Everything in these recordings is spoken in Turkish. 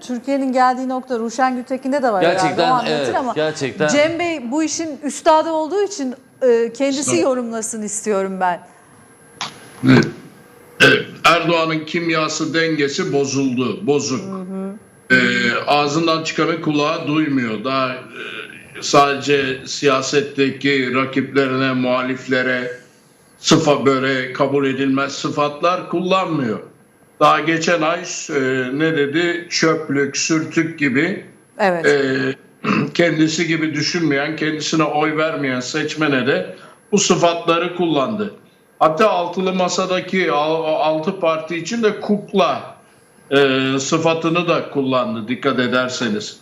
Türkiye'nin geldiği nokta Ruşen Gültekin'de de var Gerçekten, herhalde o evet, ama gerçekten. Cem Bey bu işin üstadı olduğu için e, kendisi Üstad. yorumlasın istiyorum ben. Evet. Evet, Erdoğan'ın kimyası dengesi bozuldu, bozuk. Ee, ağzından çıkanı kulağı duymuyor. Daha e, sadece siyasetteki rakiplerine, muhaliflere sıfa böyle kabul edilmez sıfatlar kullanmıyor. Daha geçen ay e, ne dedi? Çöplük, sürtük gibi Evet. e, kendisi gibi düşünmeyen, kendisine oy vermeyen seçmene de bu sıfatları kullandı. Hatta altılı masadaki al- altı parti için de kukla e, sıfatını da kullandı dikkat ederseniz.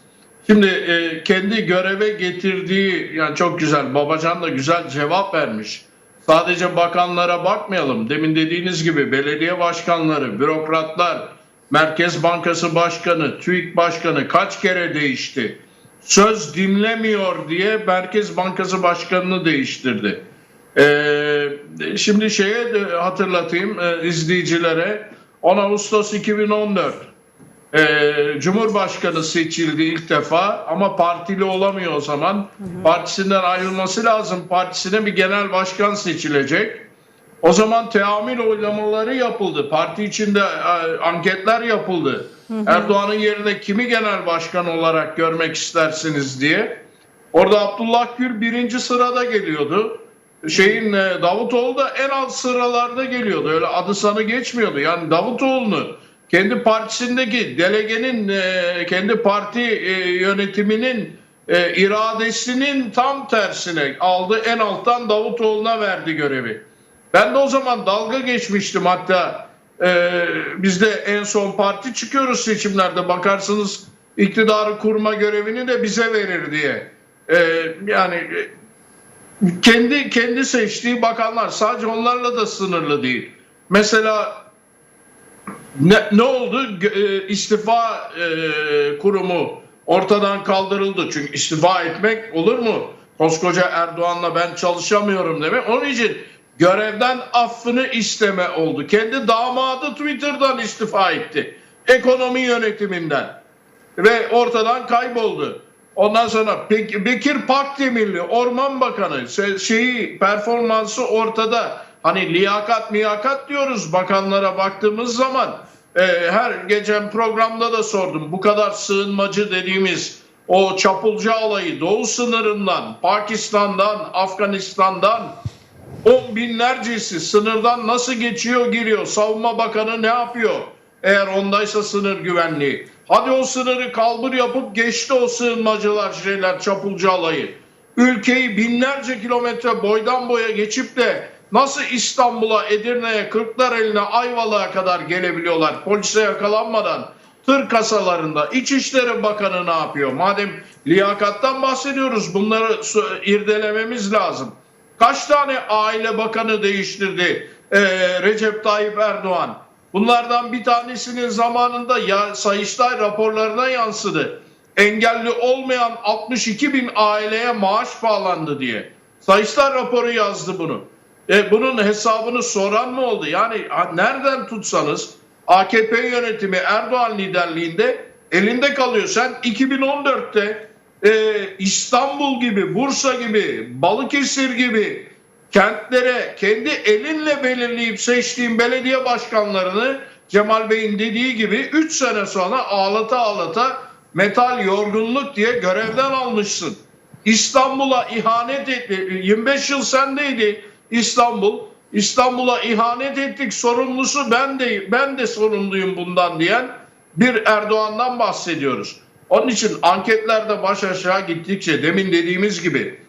Şimdi e, kendi göreve getirdiği yani çok güzel Babacan da güzel cevap vermiş. Sadece bakanlara bakmayalım. Demin dediğiniz gibi belediye başkanları, bürokratlar, Merkez Bankası Başkanı, TÜİK Başkanı kaç kere değişti? Söz dinlemiyor diye Merkez Bankası Başkanı'nı değiştirdi. Ee, şimdi şeye de hatırlatayım e, izleyicilere. 10 Ağustos 2014 ee, Cumhurbaşkanı seçildi ilk defa ama partili olamıyor o zaman. Partisinden ayrılması lazım. Partisine bir genel başkan seçilecek. O zaman teamül oylamaları yapıldı. Parti içinde e, anketler yapıldı. Erdoğan'ın yerine kimi genel başkan olarak görmek istersiniz diye. Orada Abdullah Gül birinci sırada geliyordu. Şeyin e, Davutoğlu da en alt sıralarda geliyordu. Öyle adı sanı geçmiyordu. Yani Davutoğlu'nu kendi partisindeki delegenin e, kendi parti e, yönetiminin e, iradesinin tam tersine aldı. En alttan Davutoğlu'na verdi görevi. Ben de o zaman dalga geçmiştim hatta e, biz de en son parti çıkıyoruz seçimlerde bakarsınız iktidarı kurma görevini de bize verir diye. Yani kendi kendi seçtiği bakanlar sadece onlarla da sınırlı değil. Mesela ne, ne oldu? E, İstifa e, kurumu ortadan kaldırıldı. Çünkü istifa etmek olur mu? Koskoca Erdoğan'la ben çalışamıyorum demek. Onun için görevden affını isteme oldu. Kendi damadı Twitter'dan istifa etti. Ekonomi yönetiminden. Ve ortadan kayboldu. Ondan sonra Bek- Bekir Pakdemirli Orman Bakanı şeyi performansı ortada. Hani liyakat miyakat diyoruz bakanlara baktığımız zaman e, her geçen programda da sordum. Bu kadar sığınmacı dediğimiz o çapulcu alayı doğu sınırından, Pakistan'dan, Afganistan'dan on binlercesi sınırdan nasıl geçiyor giriyor? Savunma Bakanı ne yapıyor? Eğer ondaysa sınır güvenliği. Hadi o sınırı kalbur yapıp geçti o sığınmacılar şeyler çapulcu alayı. Ülkeyi binlerce kilometre boydan boya geçip de nasıl İstanbul'a, Edirne'ye, Kırklareli'ne, Ayvalık'a kadar gelebiliyorlar polise yakalanmadan? Tır kasalarında İçişleri Bakanı ne yapıyor? Madem liyakattan bahsediyoruz bunları irdelememiz lazım. Kaç tane aile bakanı değiştirdi eee, Recep Tayyip Erdoğan? Bunlardan bir tanesinin zamanında ya, Sayıştay raporlarına yansıdı. Engelli olmayan 62 bin aileye maaş bağlandı diye. Sayıştay raporu yazdı bunu. E, bunun hesabını soran mı oldu? Yani nereden tutsanız AKP yönetimi Erdoğan liderliğinde elinde kalıyor. Sen 2014'te e, İstanbul gibi, Bursa gibi, Balıkesir gibi kentlere kendi elinle belirleyip seçtiğin belediye başkanlarını Cemal Bey'in dediği gibi 3 sene sonra ağlata ağlata metal yorgunluk diye görevden almışsın. İstanbul'a ihanet etti. 25 yıl sendeydi İstanbul. İstanbul'a ihanet ettik. Sorumlusu ben de ben de sorumluyum bundan diyen bir Erdoğan'dan bahsediyoruz. Onun için anketlerde baş aşağı gittikçe demin dediğimiz gibi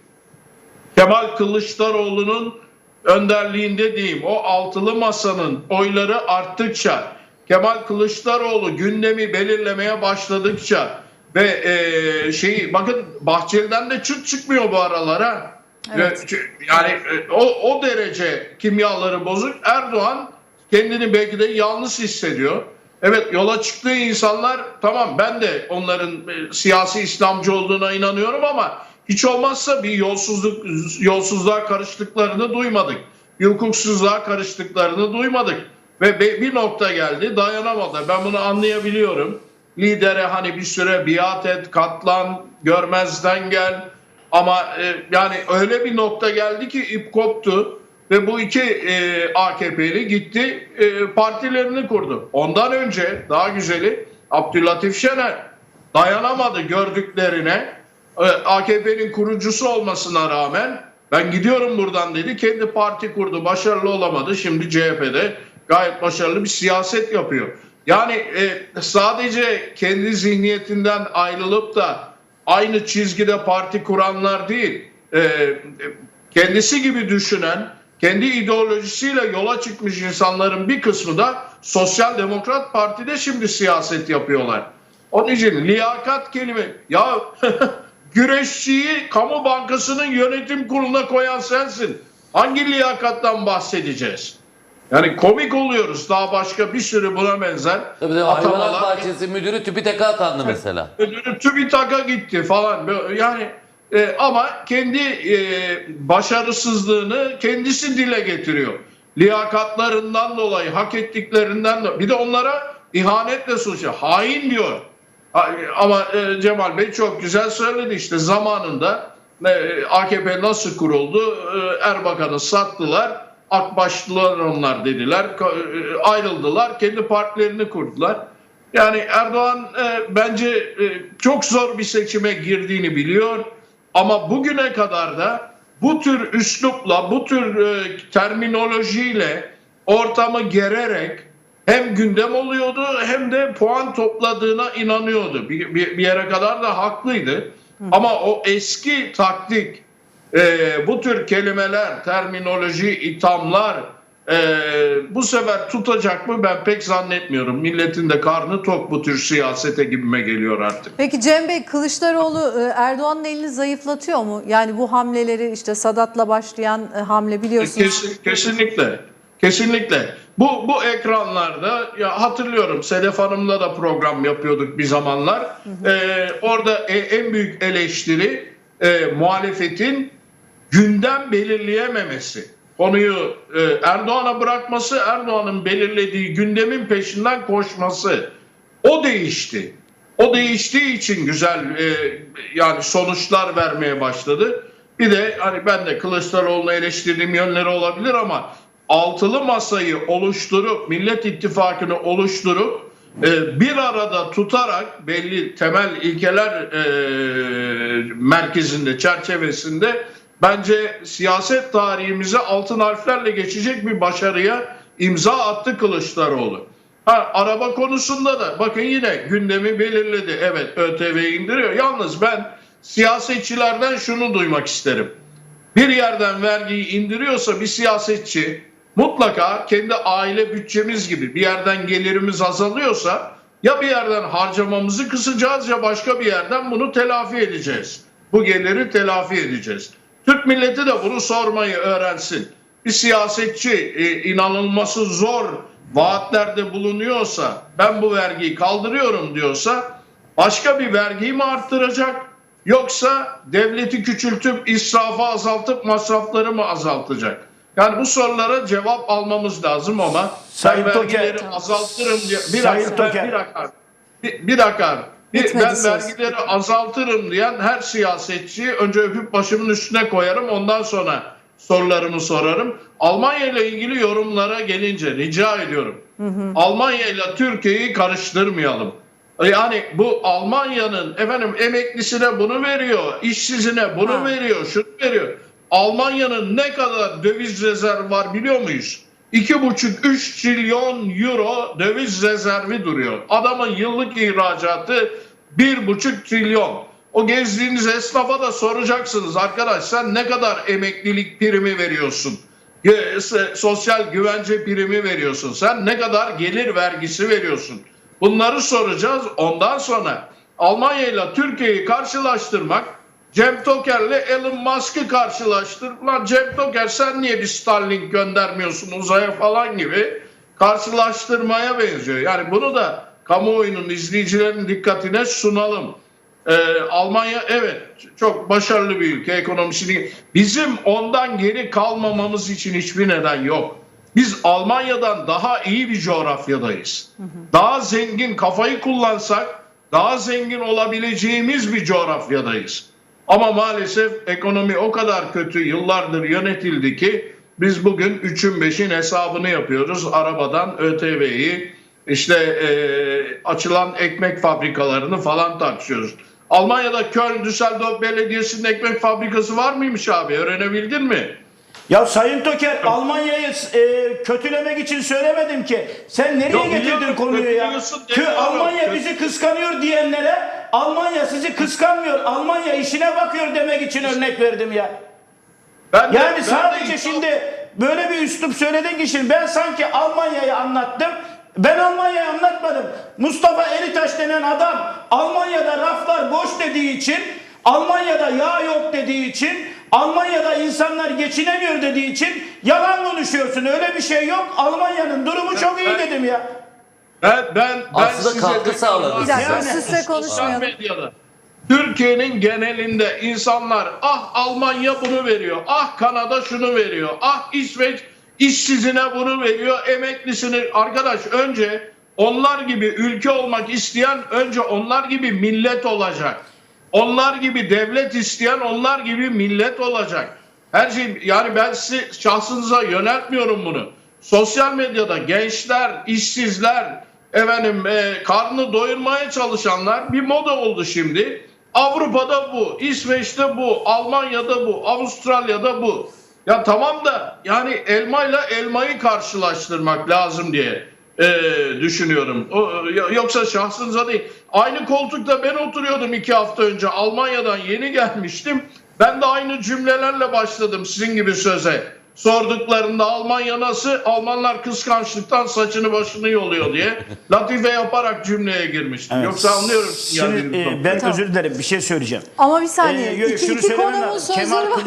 Kemal Kılıçdaroğlu'nun önderliğinde diyeyim o altılı masanın oyları arttıkça Kemal Kılıçdaroğlu gündemi belirlemeye başladıkça ve e, şeyi bakın Bahçeli'den de çıt çıkmıyor bu aralara. Evet. Yani e, o, o derece kimyaları bozuk. Erdoğan kendini belki de yalnız hissediyor. Evet yola çıktığı insanlar tamam ben de onların e, siyasi İslamcı olduğuna inanıyorum ama hiç olmazsa bir yolsuzluk yolsuzluğa karıştıklarını duymadık. Bir hukuksuzluğa karıştıklarını duymadık. Ve bir nokta geldi dayanamadı. Ben bunu anlayabiliyorum. lidere hani bir süre biat et, katlan, görmezden gel. Ama e, yani öyle bir nokta geldi ki ip koptu ve bu iki e, AKP'li gitti e, partilerini kurdu. Ondan önce daha güzeli Abdülatif Şener dayanamadı gördüklerine. E, AKP'nin kurucusu olmasına rağmen ben gidiyorum buradan dedi. Kendi parti kurdu. Başarılı olamadı. Şimdi CHP'de gayet başarılı bir siyaset yapıyor. Yani e, sadece kendi zihniyetinden ayrılıp da aynı çizgide parti kuranlar değil. e, kendisi gibi düşünen, kendi ideolojisiyle yola çıkmış insanların bir kısmı da Sosyal Demokrat Parti'de şimdi siyaset yapıyorlar. Onun için liyakat kelime ya güreşçiyi kamu bankasının yönetim kuruluna koyan sensin. Hangi liyakattan bahsedeceğiz? Yani komik oluyoruz. Daha başka bir sürü buna benzer Tabii de hayvanat bahçesi müdürü TÜBİTAK'a atandı mesela. Ödülü TÜBİTAK'a gitti falan. Yani e, ama kendi e, başarısızlığını kendisi dile getiriyor. Liyakatlarından dolayı, hak ettiklerinden dolayı. Bir de onlara ihanetle suçluyor. Hain diyor. Ama e, Cemal Bey çok güzel söyledi işte zamanında e, AKP nasıl kuruldu? E, Erbakan'ı sattılar. Akbaşlılar onlar dediler. E, Ayrıldılar. Kendi partilerini kurdular. Yani Erdoğan e, bence e, çok zor bir seçime girdiğini biliyor. Ama bugüne kadar da bu tür üslupla, bu tür e, terminolojiyle ortamı gererek hem gündem oluyordu hem de puan topladığına inanıyordu. Bir, bir, bir yere kadar da haklıydı. Ama o eski taktik, e, bu tür kelimeler, terminoloji, ithamlar e, bu sefer tutacak mı ben pek zannetmiyorum. Milletin de karnı tok bu tür siyasete gibime geliyor artık. Peki Cem Bey Kılıçdaroğlu e, Erdoğan'ın elini zayıflatıyor mu? Yani bu hamleleri işte Sadat'la başlayan e, hamle biliyorsunuz. Kes- kesinlikle. Kesinlikle. Bu bu ekranlarda ya hatırlıyorum Sedef Hanım'la da program yapıyorduk bir zamanlar. Ee, orada e- en büyük eleştiri e, muhalefetin gündem belirleyememesi. Konuyu e, Erdoğan'a bırakması, Erdoğan'ın belirlediği gündemin peşinden koşması. O değişti. O değiştiği için güzel e, yani sonuçlar vermeye başladı. Bir de hani ben de Kılıçdaroğlu'nu eleştirdiğim yönleri olabilir ama altılı masayı oluşturup Millet İttifakı'nı oluşturup e, bir arada tutarak belli temel ilkeler merkezinde çerçevesinde bence siyaset tarihimize altın harflerle geçecek bir başarıya imza attı Kılıçdaroğlu. Ha, araba konusunda da bakın yine gündemi belirledi. Evet ÖTV'yi indiriyor. Yalnız ben siyasetçilerden şunu duymak isterim. Bir yerden vergiyi indiriyorsa bir siyasetçi mutlaka kendi aile bütçemiz gibi bir yerden gelirimiz azalıyorsa ya bir yerden harcamamızı kısacağız ya başka bir yerden bunu telafi edeceğiz. Bu geliri telafi edeceğiz. Türk milleti de bunu sormayı öğrensin. Bir siyasetçi e, inanılması zor vaatlerde bulunuyorsa ben bu vergiyi kaldırıyorum diyorsa başka bir vergiyi mi arttıracak yoksa devleti küçültüp israfı azaltıp masrafları mı azaltacak? Yani bu sorulara cevap almamız lazım ama Sayın ben Toker. vergileri azaltırım diye bir Sayın dakika Toker. bir dakika bir, bir dakika Bitmedi ben söz. vergileri azaltırım diyen her siyasetçiyi önce öpüp başımın üstüne koyarım ondan sonra sorularımı sorarım. Almanya ile ilgili yorumlara gelince rica ediyorum. Almanya ile Türkiye'yi karıştırmayalım. Yani bu Almanya'nın efendim emeklisine bunu veriyor, işsizine bunu Ha. veriyor, şunu veriyor. Almanya'nın ne kadar döviz rezervi var biliyor muyuz? 2,5-3 trilyon euro döviz rezervi duruyor. Adamın yıllık ihracatı 1,5 trilyon. O gezdiğiniz esnafa da soracaksınız arkadaş sen ne kadar emeklilik primi veriyorsun? Sosyal güvence primi veriyorsun. Sen ne kadar gelir vergisi veriyorsun? Bunları soracağız. Ondan sonra Almanya ile Türkiye'yi karşılaştırmak Cem Toker'le Elon Musk'ı karşılaştır. Lan Cem Toker sen niye bir Starlink göndermiyorsun uzaya falan gibi karşılaştırmaya benziyor. Yani bunu da kamuoyunun izleyicilerin dikkatine sunalım. Ee, Almanya evet çok başarılı bir ülke ekonomisini. Bizim ondan geri kalmamamız için hiçbir neden yok. Biz Almanya'dan daha iyi bir coğrafyadayız. Daha zengin kafayı kullansak daha zengin olabileceğimiz bir coğrafyadayız. Ama maalesef ekonomi o kadar kötü yıllardır yönetildi ki biz bugün 3'ün 5'in hesabını yapıyoruz. Arabadan ÖTV'yi işte e, açılan ekmek fabrikalarını falan tartışıyoruz. Almanya'da Köln Düsseldorf Belediyesi'nin ekmek fabrikası var mıymış abi? Öğrenebildin mi? Ya Sayın Toker Almanya'yı e, kötülemek için söylemedim ki. Sen nereye Yok, getirdin konuyu ya? Kö. Almanya bizi kıskanıyor diyenlere Almanya sizi kıskanmıyor. Almanya işine bakıyor demek için örnek verdim ya. Ben de- ben Yani de sadece insan- şimdi böyle bir üslup söyledin ki şimdi ben sanki Almanya'yı anlattım. Ben Almanya'yı anlatmadım. Mustafa Elitaş denen adam Almanya'da raflar boş dediği için, Almanya'da yağ yok dediği için, Almanya'da insanlar geçinemiyor dediği için yalan konuşuyorsun. Öyle bir şey yok. Almanya'nın durumu çok iyi ben- dedim ya. Ben, ben, ben Aslında size katkı sağladı Bir dakika Yani- konuşmayalım. medyada Türkiye'nin genelinde insanlar ah Almanya bunu veriyor, ah Kanada şunu veriyor, ah İsveç işsizine bunu veriyor, emeklisini. Arkadaş önce onlar gibi ülke olmak isteyen önce onlar gibi millet olacak. Onlar gibi devlet isteyen onlar gibi millet olacak. Her şey yani ben sizi şahsınıza yöneltmiyorum bunu. Sosyal medyada gençler, işsizler, efendim e, karnını doyurmaya çalışanlar bir moda oldu şimdi. Avrupa'da bu, İsveç'te bu, Almanya'da bu, Avustralya'da bu. Ya tamam da yani elmayla elmayı karşılaştırmak lazım diye e, düşünüyorum. O, yoksa şahsınıza değil. Aynı koltukta ben oturuyordum iki hafta önce. Almanya'dan yeni gelmiştim. Ben de aynı cümlelerle başladım sizin gibi söze. Sorduklarında Almanya nasıl? Almanlar kıskançlıktan saçını başını yoluyor diye latife yaparak cümleye girmiştim. Evet. Yoksa anlıyorum. Şimdi yani, e, ben Tamam. özür dilerim bir şey söyleyeceğim. Ama bir saniye. Ee, iki, şunu iki lazım. sözleri Kemal var. Kılıçdaroğlu